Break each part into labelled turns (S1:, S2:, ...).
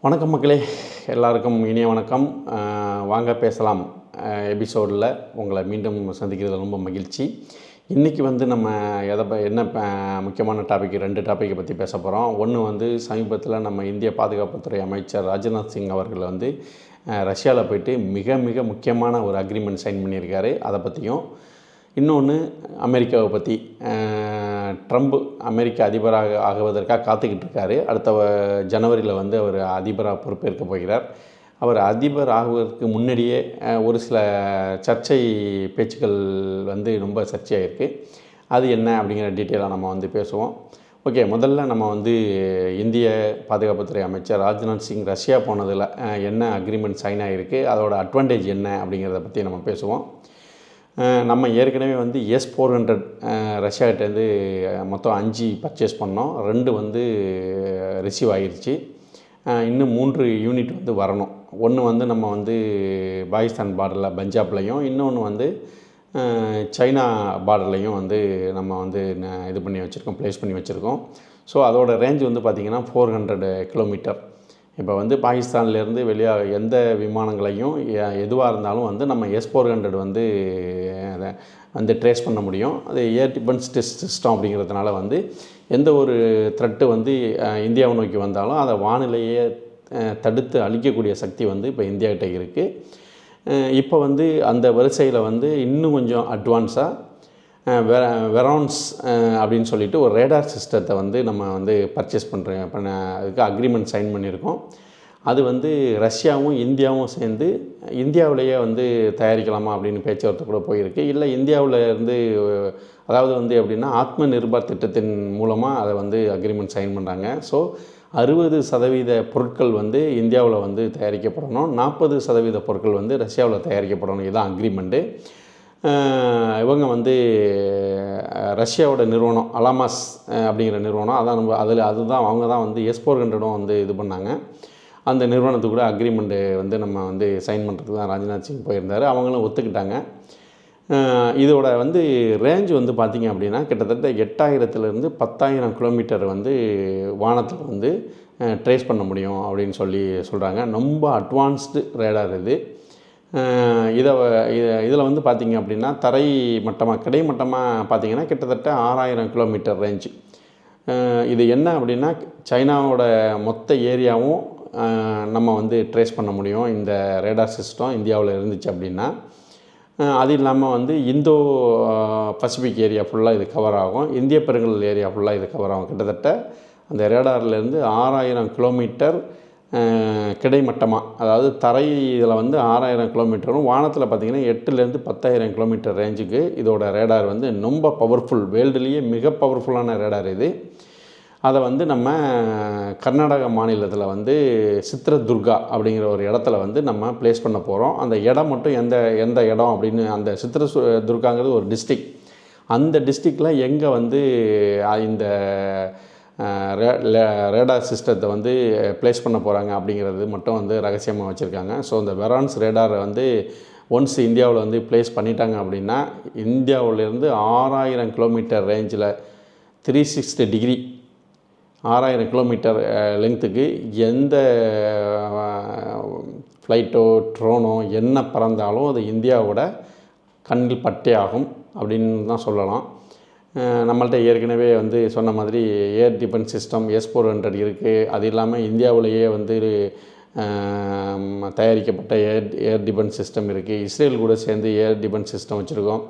S1: வணக்கம் மக்களே எல்லாருக்கும் இனிய வணக்கம். வாங்க பேசலாம். எபிசோடில் உங்களை மீண்டும் சந்திக்கிறது ரொம்ப மகிழ்ச்சி. இன்றைக்கி வந்து நம்ம எதை ப- என்ன முக்கியமான டாபிக் ரெண்டு டாப்பிக்கை பற்றி பேச போகிறோம் ஒன்று வந்து சமீபத்தில் நம்ம இந்திய பாதுகாப்புத்துறை அமைச்சர் ராஜ்நாத் சிங் அவர்கள் வந்து ரஷ்யாவில் போயிட்டு மிக மிக முக்கியமான ஒரு அக்ரிமெண்ட் சைன் பண்ணியிருக்காரு. அதை பற்றியும் இன்னொன்று அமெரிக்காவை பற்றி ட்ரம்ப் அமெரிக்க அதிபராக ஆகுவதற்காக காத்துக்கிட்டு இருக்காரு அடுத்த வ- ஜனவரியில் வந்து அவர் அதிபராக பொறுப்பேற்க போகிறார். அவர் அதிபர் ஆகுவதற்கு முன்னாடியே ஒரு சில சர்ச்சை பேச்சுக்கள் வந்து ரொம்ப சர்ச்சையாயிருக்கு. அது என்ன அப்படிங்கிற டீட்டெயிலாக நம்ம வந்து பேசுவோம். ஓகே முதல்ல நம்ம வந்து இந்திய பாதுகாப்புத்துறை அமைச்சர் ராஜ்நாத் சிங் ரஷ்யா போனதில் என்ன அக்ரிமெண்ட் சைன் ஆகிருக்கு அதோட அட்வான்டேஜ் என்ன அப்படிங்கிறத பற்றி நம்ம பேசுவோம். நம்ம ஏற்கனவே வந்து எஸ் ஃபோர் ஹண்ட்ரட் ரஷ்யாகிட்டேருந்து மொத்தம் அஞ்சு பர்ச்சேஸ் பண்ணோம். ரெண்டு வந்து ரிசீவ் ஆகிருச்சு இன்னும் மூன்று யூனிட் வந்து வரணும். ஒன்று வந்து நம்ம வந்து பாகிஸ்தான் பார்டரில் பஞ்சாப்லேயும் இன்னொன்று வந்து சைனா பார்டர்லையும் வந்து நம்ம வந்து இது பண்ணி வச்சுருக்கோம் ப்ளேஸ் பண்ணி வச்சுருக்கோம். ஸோ அதோடய ரேஞ்ச் வந்து பார்த்திங்கன்னா ஃபோர் ஹண்ட்ரட் கிலோமீட்டர் இப்போ வந்து பாகிஸ்தான்லேருந்து வெளியாக எந்த விமானங்களையும் எதுவாக இருந்தாலும் வந்து நம்ம எஸ் ஃபோர் ஹண்ட்ரட் வந்து அதை வந்து ட்ரேஸ் பண்ண முடியும். அது ஏர் டிஃபென்ஸ் டெஸ்ட் சிஸ்டம் அப்படிங்கிறதுனால வந்து எந்த ஒரு த்ரெட்டு வந்து இந்தியாவை நோக்கி வந்தாலும் அதை வானிலையே தடுத்து அழிக்கக்கூடிய சக்தி வந்து இப்போ இந்தியாக்கிட்ட இருக்குது இப்போ வந்து அந்த வரிசையில் வந்து இன்னும் கொஞ்சம் அட்வான்ஸாக வெ வெரான்ஸ் அப்படின்னு சொல்லிட்டு ஒரு ரேடார் சிஸ்டத்தை வந்து நம்ம வந்து பர்ச்சேஸ் பண்ணுற பண்ண அதுக்கு அக்ரிமெண்ட் சைன் பண்ணியிருக்கோம். அது வந்து ரஷ்யாவும் இந்தியாவும் சேர்ந்து இந்தியாவிலேயே வந்து தயாரிக்கலாமா அப்படின்னு பேச்சுவார்த்தை கூட போயிருக்கு. இல்லை இந்தியாவில் இருந்து அதாவது வந்து எப்படின்னா ஆத்ம நிர்பார் திட்டத்தின் மூலமாக அதை வந்து அக்ரிமெண்ட் சைன் பண்ணுறாங்க ஸோ அறுபது சதவீத பொருட்கள் வந்து இந்தியாவில் வந்து தயாரிக்கப்படணும். நாற்பது சதவீத பொருட்கள் வந்து ரஷ்யாவில் தயாரிக்கப்படணும். இதுதான் அக்ரிமெண்ட்டு இவங்க வந்து ரஷ்யாவோட நிறுவனம் அலாமாஸ் அப்படிங்கிற நிறுவனம் அதான் நம்ம அதில் அதுதான் அவங்க தான் வந்து எஸ் ஃபோர் ஹண்ட்ரடும் வந்து இது பண்ணாங்க. அந்த நிறுவனத்துக்கு கூட அக்ரிமெண்ட்டு வந்து நம்ம வந்து சைன் பண்ணுறதுக்கு தான் ராஜ்நாத் சிங் போயிருந்தார். அவங்களும் ஒத்துக்கிட்டாங்க. இதோட வந்து ரேஞ்ச் வந்து பார்த்திங்க அப்படின்னா கிட்டத்தட்ட எட்டாயிரத்துலேருந்து பத்தாயிரம் கிலோமீட்டர் வந்து வானத்தில் வந்து ட்ரேஸ் பண்ண முடியும் அப்படின்னு சொல்லி சொல்கிறாங்க ரொம்ப அட்வான்ஸ்டு ரேடார் இது. இதை இதில் வந்து பார்த்திங்க அப்படின்னா தரை மட்டமாக கிடைமட்டமாக பார்த்திங்கன்னா கிட்டத்தட்ட ஆறாயிரம் கிலோமீட்டர் ரேஞ்சு இது என்ன அப்படின்னா சைனாவோட மொத்த ஏரியாவும் நம்ம வந்து ட்ரேஸ் பண்ண முடியும். இந்த ரேடார் சிஸ்டம் இந்தியாவில் இருந்துச்சு அப்படின்னா. அது இல்லாமல் வந்து இந்தோ பசிபிக் ஏரியா ஃபுல்லாக இது கவர் ஆகும். இந்திய பெருங்கல் ஏரியா ஃபுல்லாக இது கவர் ஆகும். கிட்டத்தட்ட அந்த ரேடார்லேருந்து ஆறாயிரம் கிலோமீட்டர் கிடைமட்டமாக அதாவது தரை இதில் வந்து ஆறாயிரம் கிலோமீட்டரும் வானத்தில் பார்த்திங்கன்னா எட்டுலேருந்து பத்தாயிரம் கிலோமீட்டர் ரேஞ்சுக்கு இதோட ரேடார் வந்து ரொம்ப பவர்ஃபுல் வேர்ல்டுலேயே மிக பவர்ஃபுல்லான ரேடார் இது. அதை வந்து நம்ம கர்நாடக மாநிலத்தில் வந்து சித்ரதுர்கா அப்படிங்கிற ஒரு இடத்துல வந்து நம்ம ப்ளேஸ் பண்ண போகிறோம் அந்த இடம் மட்டும் எந்த எந்த இடம் அப்படின்னு அந்த சித்ர துர்காங்கிறது ஒரு டிஸ்ட்ரிக் அந்த டிஸ்ட்ரிக்டில் எங்கே வந்து இந்த ரேடார் சிஸ்டத்தை வந்து ப்ளேஸ் பண்ண போகிறாங்க அப்படிங்கிறது மட்டும் வந்து ரகசியமாக வச்சுருக்காங்க. ஸோ இந்த வெரான்ஸ் ரேடாரை வந்து ஒன்ஸ் இந்தியாவில் வந்து ப்ளேஸ் பண்ணிட்டாங்க அப்படின்னா இந்தியாவிலேருந்து ஆறாயிரம் கிலோமீட்டர் ரேஞ்சில் த்ரீ சிக்ஸ்டி டிகிரி ஆறாயிரம் கிலோமீட்டர் லெங்க்த்துக்கு எந்த ஃப்ளைட்டோ ட்ரோனோ என்ன பறந்தாலும் அது இந்தியாவோட கண்ணில் பட்டே ஆகும் அப்படின்னு தான் சொல்லலாம். நம்மள்ட்ட ஏற்கனவே வந்து சொன்ன மாதிரி air defence system S four hundred இருக்குது அது இல்லாமல் இந்தியாவிலேயே வந்து தயாரிக்கப்பட்ட ஏர் ஏர் டிஃபென்ஸ் சிஸ்டம் இருக்குது இஸ்ரேல் கூட சேர்ந்து ஏர் டிஃபென்ஸ் சிஸ்டம் வச்சுருக்கோம்.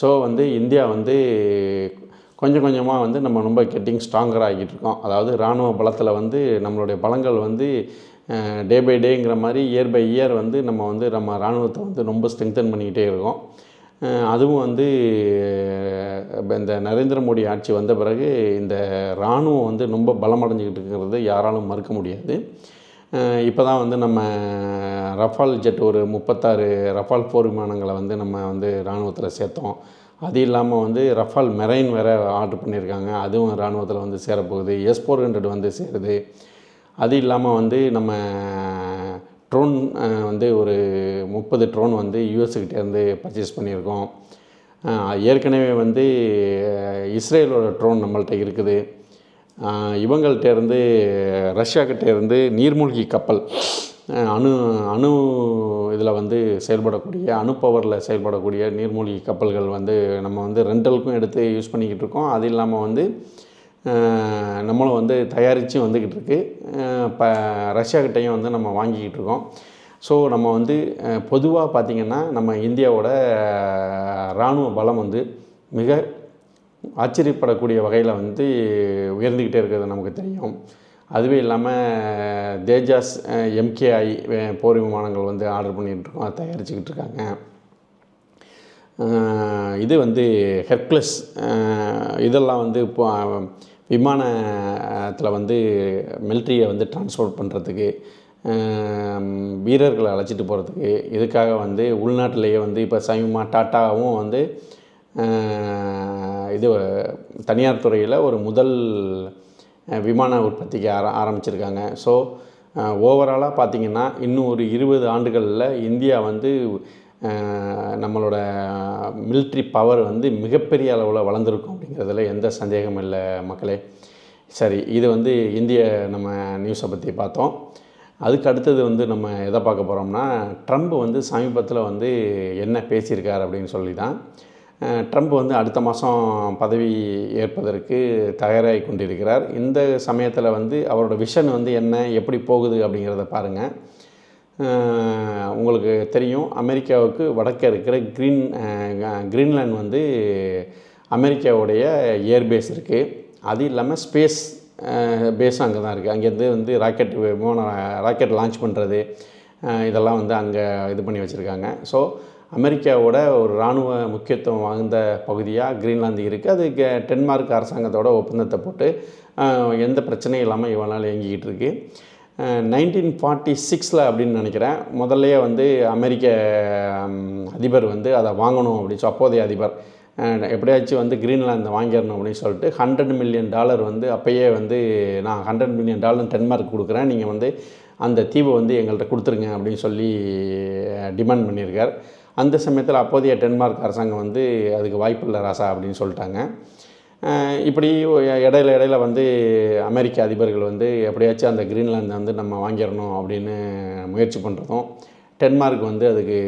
S1: ஸோ வந்து இந்தியா வந்து கொஞ்சம் கொஞ்சமாக வந்து நம்ம ரொம்ப கெட்டிங் ஸ்ட்ராங்கராக ஆகிட்டு இருக்கோம். அதாவது இராணுவ பலத்தில் வந்து நம்மளுடைய பலங்கள் வந்து டே பை டேங்கிற மாதிரி இயர் பை இயர் வந்து நம்ம வந்து நம்ம இராணுவத்தை வந்து ரொம்ப ஸ்ட்ரெங்தன் பண்ணிக்கிட்டே இருக்கோம். அதுவும் வந்து இந்த நரேந்திர மோடி ஆட்சி வந்த பிறகு இந்த இராணுவம் வந்து ரொம்ப பலமடைஞ்சிக்கிட்டு இருக்கிறது யாராலும் மறுக்க முடியாது. இப்போ தான் வந்து நம்ம ரஃபால் ஜெட் ஒரு முப்பத்தாறு ரஃபால் போர் விமானங்களை வந்து நம்ம வந்து இராணுவத்தில் சேர்த்தோம். அது இல்லாமல் வந்து ரஃபால் மெரைன் வேறு ஆர்டர் பண்ணியிருக்காங்க. அதுவும் இராணுவத்தில் வந்து சேரப்போகுது. எஸ் ஃபோர் ஹண்ட்ரட் வந்து சேருது. அது இல்லாமல் வந்து நம்ம ட்ரோன் வந்து ஒரு முப்பது ட்ரோன் வந்து யூஎஸ்கிட்டேருந்து பர்ச்சேஸ் பண்ணியிருக்கோம். ஏற்கனவே வந்து இஸ்ரேலோட ட்ரோன் நம்மள்கிட்ட இருக்குது. இவங்கள்ட்ட இருந்து நீர்மூழ்கி கப்பல் அணு அணு இதில் வந்து செயல்படக்கூடிய அணு பவரில் செயல்படக்கூடிய நீர்மூழ்கி கப்பல்கள் வந்து நம்ம வந்து ரெண்டலுக்கும் எடுத்து யூஸ் பண்ணிக்கிட்டு இருக்கோம். அது இல்லாமல் வந்து நம்மளும் வந்து தயாரித்து வந்துக்கிட்டு இருக்கு. இப்போ ரஷ்யாக்கிட்டேயும் வந்து நம்ம வாங்கிக்கிட்டு இருக்கோம். ஸோ நம்ம வந்து பொதுவாக பார்த்திங்கன்னா நம்ம இந்தியாவோட இராணுவ பலம் வந்து மிக ஆச்சரியப்படக்கூடிய வகையில் வந்து உயர்ந்துக்கிட்டே இருக்கிறது நமக்கு தெரியும். அதுவே இல்லாமல் தேஜாஸ் எம்கேஐ போர் விமானங்கள் வந்து ஆர்டர் பண்ணிகிட்ருக்கோம் அதை தயாரிச்சுக்கிட்டு இருக்காங்க. இது வந்து ஹெர்க்லஸ் இதெல்லாம் வந்து இப்போ விமானத்தில் வந்து மிலிட்ரியை வந்து டிரான்ஸ்போர்ட் பண்ணுறதுக்கு வீரர்களை அழைச்சிட்டு போகிறதுக்கு இதுக்காக வந்து உள்நாட்டிலேயே வந்து இப்போ சமீபமாக டாட்டாவும் வந்து இது தனியார் துறையில் ஒரு முதல் விமான உற்பத்திக்கு ஆர ஆரம்பிச்சிருக்காங்க. ஸோ ஓவராலாக பார்த்திங்கன்னா இன்னும் ஒரு இருபது ஆண்டுகளில் இந்தியா வந்து நம்மளோட மிலிட்ரி பவர் வந்து மிகப்பெரிய அளவில் வளர்ந்துருக்கும் அப்படிங்கிறதுல எந்த சந்தேகமும் இல்லை மக்களே. சரி இது வந்து இந்திய நம்ம நியூஸை பற்றி பார்த்தோம். அதுக்கு அடுத்தது வந்து நம்ம எதை பார்க்க போகிறோம்னா ட்ரம்ப் வந்து சமீபத்தில் வந்து என்ன பேசியிருக்கார் அப்படின்னு சொல்லி தான் ட்ரம்ப் வந்து அடுத்த மாதம் பதவி ஏற்பதற்கு தயாராகி கொண்டிருக்கிறார். இந்த சமயத்தில் வந்து அவரோட விஷன் வந்து என்ன எப்படி போகுது அப்படிங்கிறத பாருங்கள் உங்களுக்கு தெரியும் அமெரிக்காவுக்கு வடக்கே இருக்கிற க்ரீன் க்ரீன்லேண்ட் வந்து அமெரிக்காவுடைய ஏர்பேஸ் இருக்குது அது இல்லாமல் ஸ்பேஸ் பேஸும் அங்கே தான் இருக்குது அங்கேருந்து வந்து ராக்கெட் விமான ராக்கெட் லான்ச் பண்ணுறது இதெல்லாம் வந்து அங்கே இது பண்ணி வச்சுருக்காங்க. ஸோ அமெரிக்காவோட ஒரு இராணுவ முக்கியத்துவம் வாய்ந்த பகுதியாக க்ரீன்லாந்து இருக்குது அது டென்மார்க் அரசாங்கத்தோட ஒப்பந்தத்தை போட்டு எந்த பிரச்சனையும் இல்லாமல் இவ்வளோ நாள் இயங்கிக்கிட்டு இருக்குது நைன்டீன் ஃபார்ட்டி சிக்ஸில் அப்படின்னு நினைக்கிறேன். முதல்லையே வந்து அமெரிக்க அதிபர் வந்து அதை வாங்கணும் அப்படின்னு சொல்லி அப்போதைய அதிபர். எப்படியாச்சும் வந்து கிரீன்லாந்து வாங்கிடணும் அப்படின்னு சொல்லிட்டு ஹண்ட்ரட் மில்லியன் டாலர் வந்து அப்போயே வந்து நான் ஹண்ட்ரட் மில்லியன் டாலர் டென்மார்க் கொடுக்குறேன். நீங்கள் வந்து அந்த தீவை வந்து எங்கள்கிட்ட கொடுத்துருங்க அப்படின்னு சொல்லி டிமாண்ட் பண்ணியிருக்கார். அந்த சமயத்தில் அப்போதைய டென்மார்க் அரசாங்கம் வந்து அதுக்கு வாய்ப்பில்லை ராசா அப்படின்னு சொல்லிட்டாங்க. இப்படி இடையில இடையில வந்து அமெரிக்க அதிபர்கள் வந்து எப்படியாச்சும் அந்த கிரீன்லாந்தை வந்து நம்ம வாங்கிடணும் அப்படின்னு முயற்சி பண்ணுறதும் டென்மார்க் வந்து அதுக்கு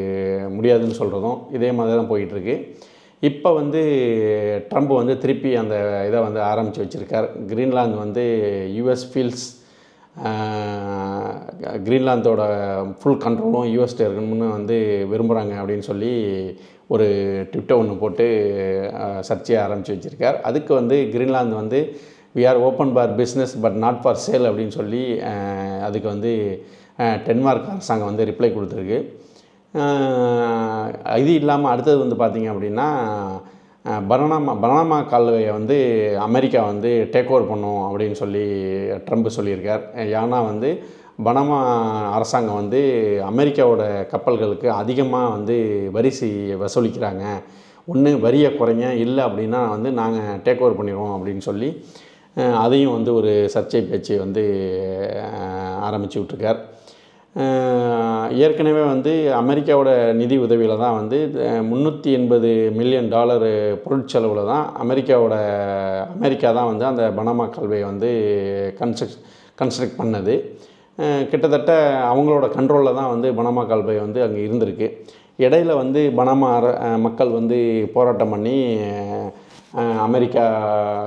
S1: முடியாதுன்னு சொல்கிறதும் இதே மாதிரி தான் போயிட்டுருக்கு இப்போ வந்து ட்ரம்ப் வந்து திருப்பி அந்த இதை வந்து ஆரம்பித்து வச்சுருக்கார். கிரீன்லாந்து வந்து யூஎஸ் ஃபீல்ஸ் கிரீன்லாந்தோட ஃபுல் கண்ட்ரோலும் யூஎஸ்டே இருக்கணும்னு வந்து விரும்புகிறாங்க அப்படின்னு சொல்லி ஒரு ட்விட்டர் ஒன்று போட்டு சர்ச்சையை ஆரம்பித்து வச்சுருக்கார். அதுக்கு வந்து கிரீன்லாந்து வந்து we are open for business but not for sale அப்படின்னு சொல்லி அதுக்கு வந்து டென்மார்க் அரசாங்கம் வந்து ரிப்ளை கொடுத்துருக்கு. இது இல்லாமல் அடுத்தது வந்து பார்த்திங்க அப்படின்னா பனனாமா பனாமா பனாமா கால்வாயை வந்து அமெரிக்கா வந்து டேக் ஓவர் பண்ணும் அப்படின்னு சொல்லி ட்ரம்ப் சொல்லியிருக்கார். ஏன்னா வந்து பனாமா அரசாங்கம் வந்து அமெரிக்காவோட கப்பல்களுக்கு அதிகமாக வந்து வரி வசூலிக்கிறாங்க. ஒன்று வரியை குறைங்க இல்லை அப்படின்னா வந்து நாங்கள் டேக் ஓவர் பண்ணிடுவோம் அப்படின்னு சொல்லி அதையும் வந்து ஒரு சர்ச்சை பேச்சு வந்து ஆரம்பித்து விட்ருக்கார் ஏற்கனவே வந்து அமெரிக்காவோட நிதி உதவியில் தான் வந்து முந்நூற்றி எண்பது மில்லியன் டாலர் பொருட்செலவில் தான் அமெரிக்காவோட அமெரிக்கா தான் வந்து அந்த பனாமா கல்வியை வந்து கன்ஸ்ட்ரக் கன்ஸ்ட்ரக்ட் பண்ணது. கிட்டத்தட்ட அவங்களோட கண்ட்ரோலில் தான் வந்து பனாமா கால்வாய் வந்து அங்கே இருந்திருக்கு. இடையில வந்து பனாமா அர- மக்கள் வந்து போராட்டம் பண்ணி அமெரிக்கா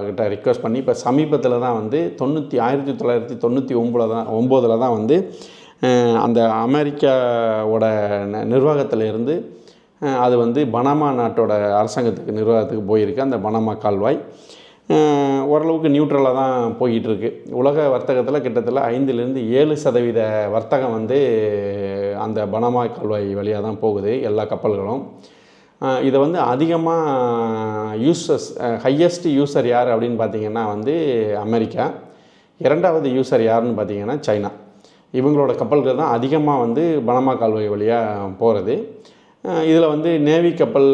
S1: கிட்ட ரிக்வஸ்ட் பண்ணி இப்போ சமீபத்தில் தான் வந்து தொண்ணூற்றி ஆயிரத்தி தொள்ளாயிரத்தி தொண்ணூற்றி ஒம்பதில் தான் ஒம்போதில் தான் வந்து அந்த அமெரிக்காவோட ந- இருந்து அது வந்து பனாமா நாட்டோட அரசாங்கத்துக்கு நிர்வாகத்துக்கு போயிருக்கு. அந்த பனாமா கால்வாய். ஓரளவுக்கு நியூட்ரலாக தான் போய்கிட்டுருக்கு உலக வர்த்தகத்தில் கிட்டத்தட்ட ஐந்துலேருந்து ஏழு சதவீத வர்த்தகம் வந்து அந்த பனமா கால்வாய் வழியாக தான் போகுது எல்லா கப்பல்களும். இதை வந்து அதிகமாக யூசர்ஸ் ஹையஸ்ட் யூசர் யார் அப்படின்னு பார்த்தீங்கன்னா வந்து அமெரிக்கா. இரண்டாவது யூசர் யாருன்னு பார்த்தீங்கன்னா சைனா. இவங்களோட கப்பல்கள் தான் அதிகமாக வந்து பனமா கால்வாய் வழியாக போகிறது இதில் வந்து நேவி கப்பல்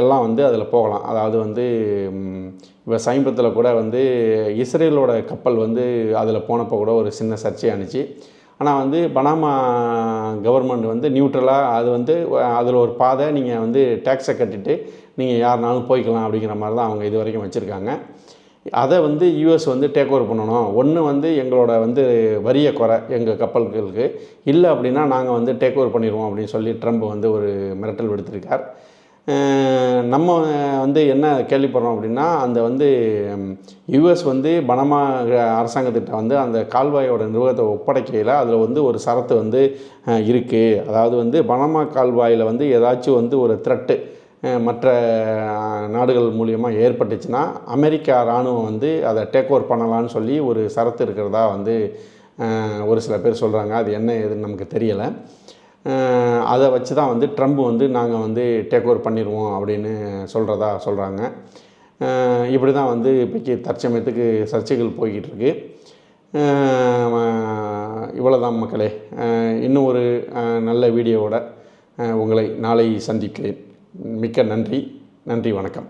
S1: எல்லாம் வந்து அதில் போகலாம். அதாவது வந்து இப்போ சமீபத்தில் கூட வந்து இஸ்ரேலோட கப்பல் வந்து அதில் போனப்போ கூட ஒரு சின்ன சர்ச்சையானுச்சு ஆனால் வந்து பனாமா கவர்மெண்ட் வந்து நியூட்ரலாக அது வந்து அதில் ஒரு பாதை நீங்கள் வந்து டேக்ஸை கட்டிட்டு நீங்கள் யாருனாலும் போய்க்கலாம் அப்படிங்கிற மாதிரி தான் அவங்க இது வரைக்கும் வச்சுருக்காங்க. அதை வந்து யூஎஸ் வந்து டேக் ஓவர் பண்ணணும். ஒன்று வந்து எங்களோட வந்து வரிய குறை எங்கள் கப்பல்களுக்கு. இல்லை அப்படின்னா நாங்கள் வந்து டேக் ஓவர் பண்ணிடுவோம் அப்படின்னு சொல்லி ட்ரம்ப் வந்து ஒரு மிரட்டல் விடுத்திருக்கார். நம்ம வந்து என்ன கேள்விப்படுறோம் அப்படின்னா அந்த வந்து யுஎஸ் வந்து பனமா அரசாங்கத்திட்ட வந்து அந்த கால்வாயோட நிர்வாகத்தை ஒப்படைக்கையில் அதில் வந்து ஒரு சரத்து வந்து இருக்குது அதாவது வந்து பனமா கால்வாயில் வந்து ஏதாச்சும் வந்து ஒரு த்ரெட்டு மற்ற நாடுகள் மூலியமாக ஏற்பட்டுச்சுன்னா அமெரிக்கா இராணுவம் வந்து அதை டேக் ஓவர் பண்ணலான்னு சொல்லி ஒரு சரத்து இருக்கிறதா வந்து ஒரு சில பேர் சொல்கிறாங்க அது என்ன ஏதுன்னு நமக்கு தெரியலை. அதை வச்சு தான் வந்து ட்ரம்ப் வந்து நாங்கள் வந்து டேக் ஓவர் பண்ணிடுவோம் அப்படின்னு சொல்கிறதா சொல்கிறாங்க இப்படி தான் வந்து இப்போக்கி தற்சமயத்துக்கு சர்ச்சைகள் போய்கிட்டு இருக்கு. இவ்வளோ தான் மக்களே. இன்னும் ஒரு நல்ல வீடியோவோட உங்களை நாளை சந்திக்கிறேன். மிக்க நன்றி. நன்றி வணக்கம்.